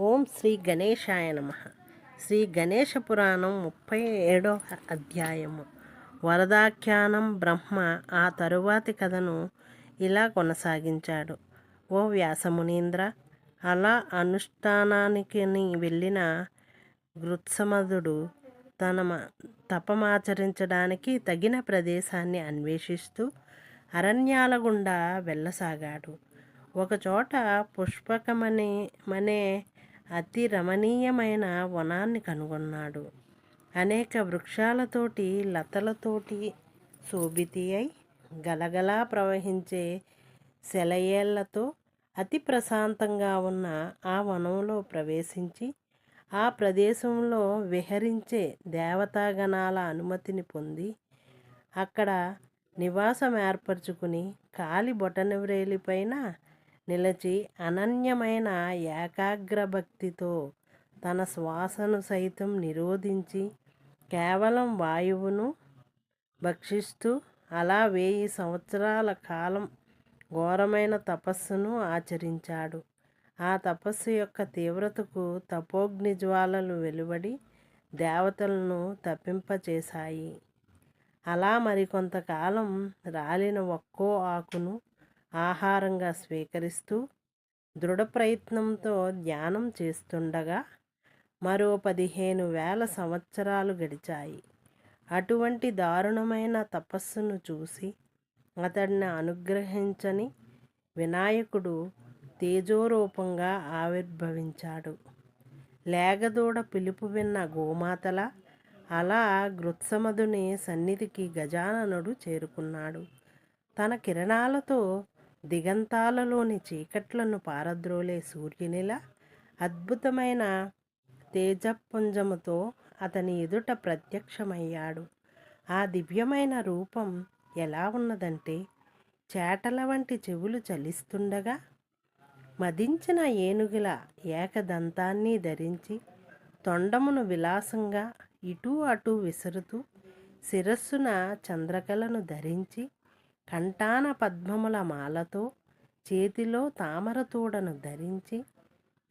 ఓం శ్రీ గణేశాయ నమ. శ్రీ గణేశ పురాణం ముప్పై ఏడవ అధ్యాయము. వరదాఖ్యానం బ్రహ్మ ఆ తరువాతి కథను ఇలా కొనసాగించాడు. ఓ వ్యాసమునీంద్ర అలా అనుష్ఠానానికి వెళ్ళిన గృత్సమధుడు తన మ- తపమాచరించడానికి తగిన ప్రదేశాన్ని అన్వేషిస్తూ అరణ్యాల గుండా వెళ్ళసాగాడు ఒకచోట పుష్పకమనే మనే అతి రమణీయమైన వనాన్ని కనుగొన్నాడు. అనేక వృక్షాలతోటి లతలతోటి శోభితి అయి గలగలా ప్రవహించే సెలయేళ్ళతో అతి ప్రశాంతంగా ఉన్న ఆ వనంలో ప్రవేశించి ఆ ప్రదేశంలో విహరించే దేవతాగణాల అనుమతిని పొంది అక్కడ నివాసం ఏర్పరచుకుని కాలి బొటనవ్రేలిపైన నిలిచి అనన్యమైన ఏకాగ్ర భక్తితో తన శ్వాసను సైతం నిరోధించి కేవలం వాయువును భక్షిస్తూ అలా వెయ్యి సంవత్సరాల కాలం ఘోరమైన తపస్సును ఆచరించాడు. ఆ తపస్సు యొక్క తీవ్రతకు తపోగ్ని జ్వాలలు వెలువడి దేవతలను తప్పింపచేశాయి. అలా మరికొంతకాలం రాలిన ఒక్కో ఆకును ఆహారంగా స్వీకరిస్తూ దృఢ ప్రయత్నంతో ధ్యానం చేస్తుండగా మరో పదిహేను వేల సంవత్సరాలు గడిచాయి. అటువంటి దారుణమైన తపస్సును చూసి అతడిని అనుగ్రహించని వినాయకుడు తేజోరూపంగా ఆవిర్భవించాడు. లేగదూడ పిలుపు విన్న గోమాతల అలా గృత్సమధుని సన్నిధికి గజాననుడు చేరుకున్నాడు. తన కిరణాలతో దిగంతాలలోని చీకట్లను పారద్రోలే సూర్యునిలా అద్భుతమైన తేజపుంజముతో అతని ఎదుట ప్రత్యక్షమయ్యాడు. ఆ దివ్యమైన రూపం ఎలా ఉన్నదంటే చేటల వంటి చెవులు చలిస్తుండగా మదించిన ఏనుగుల ఏకదంతాన్ని ధరించి తొండమును విలాసంగా ఇటూ అటూ విసురుతూ శిరస్సున చంద్రకళను ధరించి కంఠాన పద్మముల మాలతో చేతిలో తామరతూడను ధరించి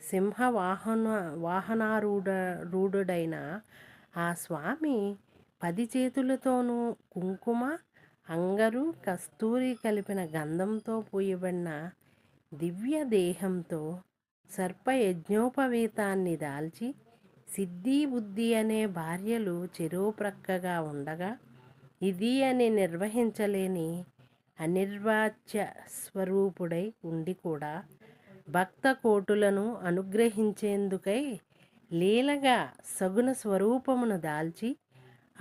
సింహ వాహన వాహనారూఢ రూఢుడైన ఆ స్వామి పది చేతులతోనూ కుంకుమ అంగరు కస్తూరి కలిపిన గంధంతో పూయబడిన దివ్య దేహంతో సర్పయజ్ఞోపవీతాన్ని దాల్చి సిద్ధి బుద్ధి అనే భార్యలు చెరువు ప్రక్కగా ఉండగా ఇది అని నిర్వహించలేని అనిర్వాచ్య స్వరూపుడై ఉండి కూడా భక్త కోటులను అనుగ్రహించేందుకై లీలగా సగుణ స్వరూపమును దాల్చి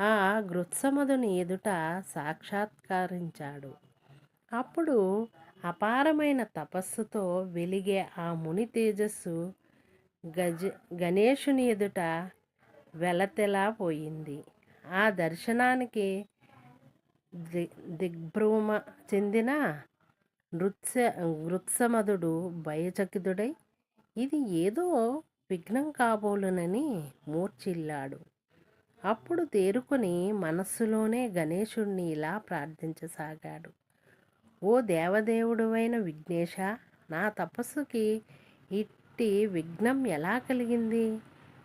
ఆ గృత్సమధుని ఎదుట సాక్షాత్కరించాడు. అప్పుడు అపారమైన తపస్సుతో వెలిగే ఆ ముని తేజస్సు గజ గణేశుని ఎదుట వెలతెలా పోయింది. ఆ దర్శనానికి దిగ్భ్రమ చెందిన నృత్య నృత్సమధుడు భయచకితుడై ఇది ఏదో విఘ్నం కాబోలునని మూర్చిల్లాడు అప్పుడు తేరుకొని మనస్సులోనే గణేశుణ్ణి ఇలా ప్రార్థించసాగాడు. ఓ దేవదేవుడువైన విఘ్నేశ నా తపస్సుకి ఇట్టి విఘ్నం ఎలా కలిగింది?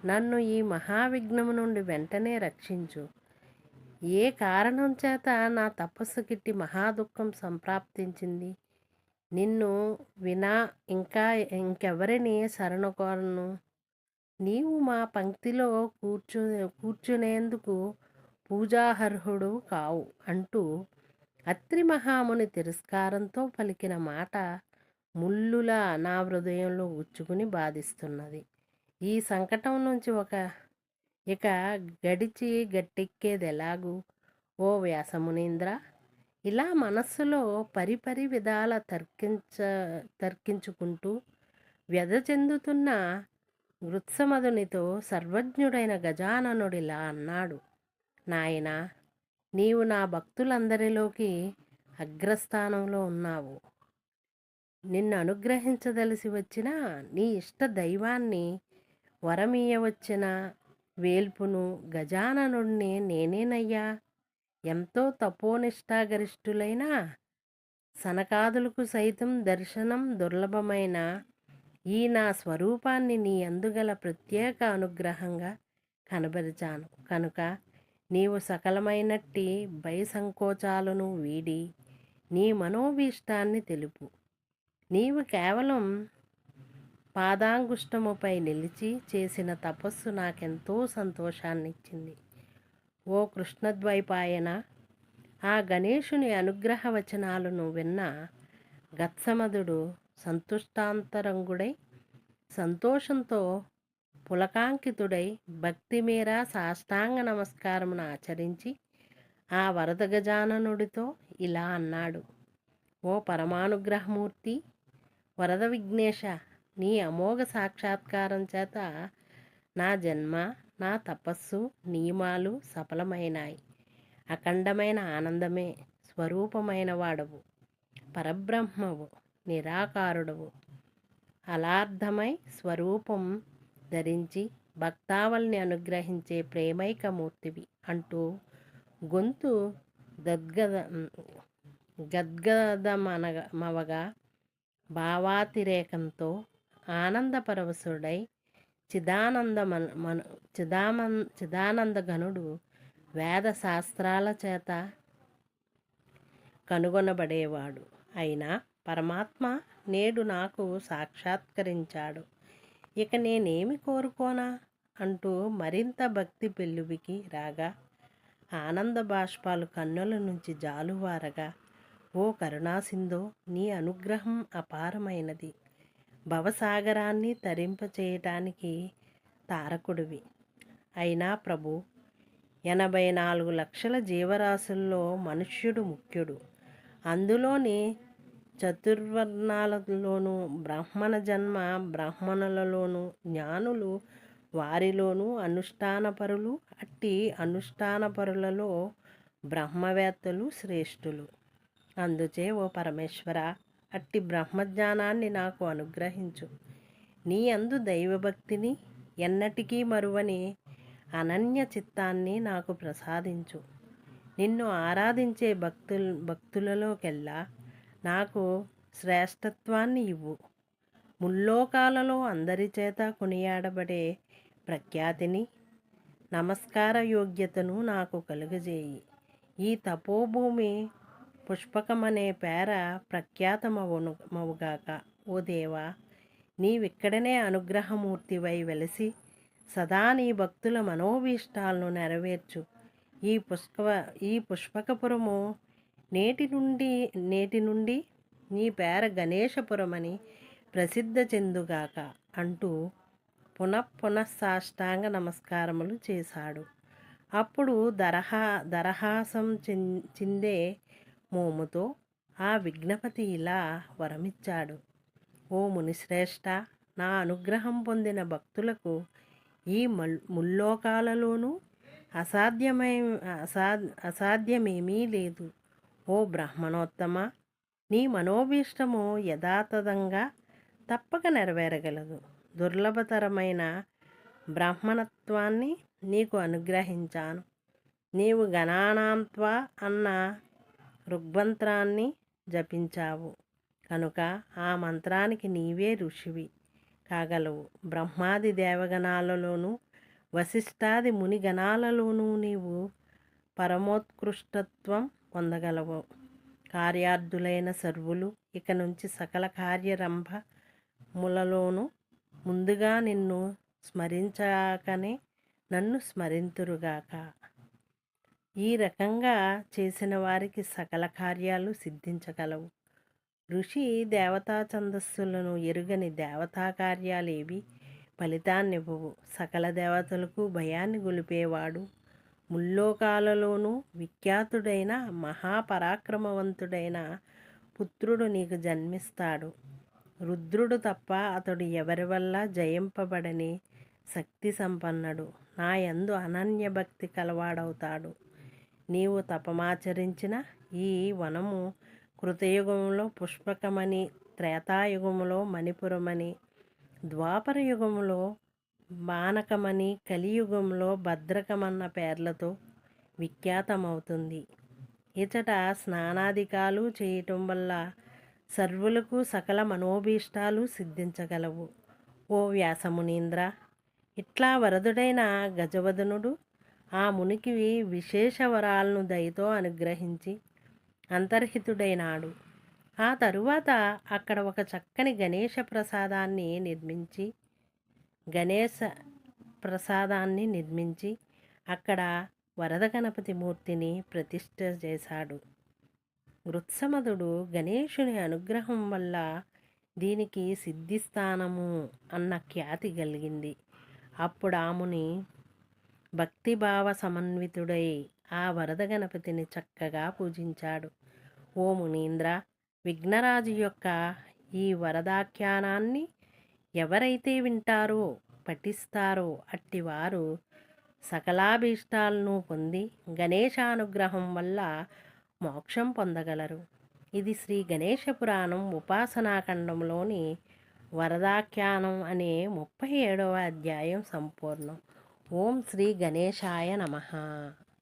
నన్ను ఈ మహావిఘ్నము నుండి వెంటనే రక్షించు. ఏ కారణం చేత నా తపస్సు గిట్టి మహాదుఖం సంప్రాప్తించింది? నిన్ను వినా ఇంకా ఇంకెవరిని శరణకోరను నీవు మా పంక్తిలో కూర్చు కూర్చునేందుకు పూజార్హుడు కావు అంటూ అత్రి మహాముని తిరస్కారంతో పలికిన మాట ముల్లులా నా హృదయంలో ఉచ్చుకుని బాధిస్తున్నది. ఈ సంకటం నుంచి ఒక ఇక గడిచి గట్టెక్కేది ఎలాగూ? ఓ వ్యాసమునీంద్ర ఇలా మనస్సులో పరిపరి విధాల తర్కించ తర్కించుకుంటూ వ్యధ చెందుతున్న వృత్సమధునితో సర్వజ్ఞుడైన గజాననుడిలా అన్నాడు. నాయనా నీవు నా భక్తులందరిలోకి అగ్రస్థానంలో ఉన్నావు. నిన్ను అనుగ్రహించదలిసి వచ్చిన నీ ఇష్ట దైవాన్ని వరమీయవచ్చిన వేల్పును గజాననుడిని నేనేనయ్యా. ఎంతో తపోనిష్టాగరిష్ఠులైన సనకాదులకు సైతం దర్శనం దుర్లభమైన ఈ నా స్వరూపాన్ని నీ అందుగల ప్రత్యేక అనుగ్రహంగా కనబరిచాను. కనుక నీవు సకలమైనట్టి భయ సంకోచాలను వీడి నీ మనోభీష్టాన్ని తెలుపు. నీవు కేవలం పాదాంగుష్టముపై నిలిచి చేసిన తపస్సు నాకెంతో సంతోషాన్నిచ్చింది. ఓ కృష్ణద్వైపాయన ఆ గణేషుని అనుగ్రహ వచనాలను విన్న గత్సమదుడు సంతుష్టాంతరంగుడై సంతోషంతో పులకాంకితుడై భక్తి మీరా సాష్టాంగ నమస్కారమును ఆచరించి ఆ వరద గజాననుడితో ఇలా అన్నాడు. ఓ పరమానుగ్రహమూర్తి వరద విఘ్నేశ నీ అమోఘ సాక్షాత్కారం చేత నా జన్మ నా తపస్సు నియమాలు సఫలమైనాయి. అఖండమైన ఆనందమే స్వరూపమైన వాడవు పరబ్రహ్మవు నిరాకారుడవు. అలార్థమై స్వరూపం ధరించి భక్తావల్ని అనుగ్రహించే ప్రేమైకమూర్తివి అంటూ గొంతు గద్గద గద్గదమనగ మవగా భావాతిరేకంతో ఆనందపరవశుడై చిదానంద మన చిదామన్ చిదానంద గనుడు వేద శాస్త్రాల చేత కనుగొనబడేవాడు. అయినా పరమాత్మ నేడు నాకు సాక్షాత్కరించాడు. ఇక నేనేమి కోరుకోనా? అంటూ మరింత భక్తి పెళ్ళువికి రాగా ఆనంద బాష్పాలు కన్నుల నుంచి జాలువారగా ఓ కరుణాసిందో నీ అనుగ్రహం అపారమైనది. భవసాగరాన్ని తరింపచేయటానికి తారకుడివి. అయినా ప్రభు ఎనభై నాలుగు లక్షల జీవరాశుల్లో మనుష్యుడు ముఖ్యుడు. అందులోని చతుర్వర్ణాలలోనూ బ్రాహ్మణ జన్మ బ్రాహ్మణులలోనూ జ్ఞానులు వారిలోనూ అనుష్ఠానపరులు అట్టి అనుష్ఠానపరులలో బ్రహ్మవేత్తలు శ్రేష్ఠులు. అందుచే ఓ పరమేశ్వర అట్టి బ్రహ్మజ్ఞానాన్ని నాకు అనుగ్రహించు. నీ అందు దైవభక్తిని ఎన్నటికీ మరువని అనన్య చిత్తాన్ని నాకు ప్రసాదించు. నిన్ను ఆరాధించే భక్తుల భక్తులలోకెల్లా నాకు శ్రేష్టత్వాన్ని ఇవ్వు. ముల్లోకాలలో అందరి చేత కొనియాడబడే ప్రఖ్యాతిని నమస్కార యోగ్యతను నాకు కలుగజేయి. ఈ తపోభూమి పుష్పకమనే పేర ప్రఖ్యాతమవును ఓ దేవా నీవిక్కడనే అనుగ్రహమూర్తివై వెలసి సదా నీ భక్తుల మనోభీష్టాలను నెరవేర్చు. ఈ పుష్ప ఈ పుష్పకపురము నేటి నుండి నేటి నుండి నీ పేర గణేశపురమని ప్రసిద్ధ చెందుగాక అంటూ పునఃపునఃసాష్టాంగ నమస్కారములు చేశాడు. అప్పుడు దరహా దరహాసం చిందే మోముతో ఆ విఘ్నపతి ఇలా వరమిచ్చాడు. ఓ మునిశ్రేష్ట నా అనుగ్రహం పొందిన భక్తులకు ఈ ముల్లోకాలలోనూ అసాధ్యమై అసా అసాధ్యమేమీ లేదు. ఓ బ్రహ్మణోత్తమ నీ మనోభీష్టము యథాతథంగా తప్పక నెరవేరగలదు. దుర్లభతరమైన బ్రాహ్మణత్వాన్ని నీకు అనుగ్రహించాను. నీవు గణానాంత్వ అన్న ఋగ్మంత్రాన్ని జపించావు. కనుక ఆ మంత్రానికి నీవే ఋషివి. కాగలవు. బ్రహ్మాది దేవగణాలలోనూ వశిష్టాది మునిగణాలలోనూ నీవు పరమోత్కృష్టత్వం పొందగలవు. కార్యార్థులైన సర్వులు ఇక నుంచి సకల కార్యరంభములలోనూ ముందుగా నిన్ను స్మరించాకనే నన్ను స్మరింతురుగాక. ఈ రకంగా చేసిన వారికి సకల కార్యాలు సిద్ధించగలవు. ఋషి దేవతా ఛందస్సులను ఎరుగని దేవతా కార్యాలేవి ఫలితాన్నివ్వవు. సకల దేవతలకు భయాన్ని గొలిపేవాడు. ముల్లోకాలలోనూ విఖ్యాతుడైన మహాపరాక్రమవంతుడైన పుత్రుడు నీకు జన్మిస్తాడు. రుద్రుడు తప్ప అతడు ఎవరి వల్ల జయింపబడని శక్తి సంపన్నుడు. నా యందు అనన్య భక్తి కలవాడవుతాడు. నీవు తపమాచరించిన ఈ వనము కృతయుగంలో పుష్పకమని త్రేతాయుగములో మణిపురమని ద్వాపర యుగములో మానకమని కలియుగంలో భద్రకమన్న పేర్లతో విఖ్యాతమవుతుంది. ఇచట స్నానాధికాలు చేయటం వల్ల సర్వులకు సకల మనోభీష్టాలు సిద్ధించగలవు. ఓ వ్యాసమునీంద్ర ఇట్లా వరదుడైన గజవదనుడు ఆ మునికివి విశేష వరాలను దయతో అనుగ్రహించి అంతర్హితుడైనాడు. ఆ తరువాత అక్కడ ఒక చక్కని గణేష ప్రసాదాన్ని నిర్మించి గణేశ ప్రసాదాన్ని నిర్మించి అక్కడ వరద గణపతి మూర్తిని ప్రతిష్ఠ చేశాడు. వృత్సమదుడు గణేశుని అనుగ్రహం వల్ల దీనికి సిద్ధిస్థానము అన్న ఖ్యాతి కలిగింది. అప్పుడు ఆముని భక్తిభావ సమన్వితుడై ఆ వరద గణపతిని చక్కగా పూజించాడు. ఓ మునీంద్ర విఘ్నరాజు యొక్క ఈ వరదాఖ్యానాన్ని ఎవరైతే వింటారో పఠిస్తారో అట్టివారు సకలాభీష్టాలను పొంది గణేశానుగ్రహం వల్ల మోక్షం పొందగలరు. ఇది శ్రీ గణేష పురాణం ఉపాసనాఖండంలోని వరదాఖ్యానం అనే ముప్పై ఏడవ అధ్యాయం సంపూర్ణం. ఓం శ్రీ గణేశాయ నమః.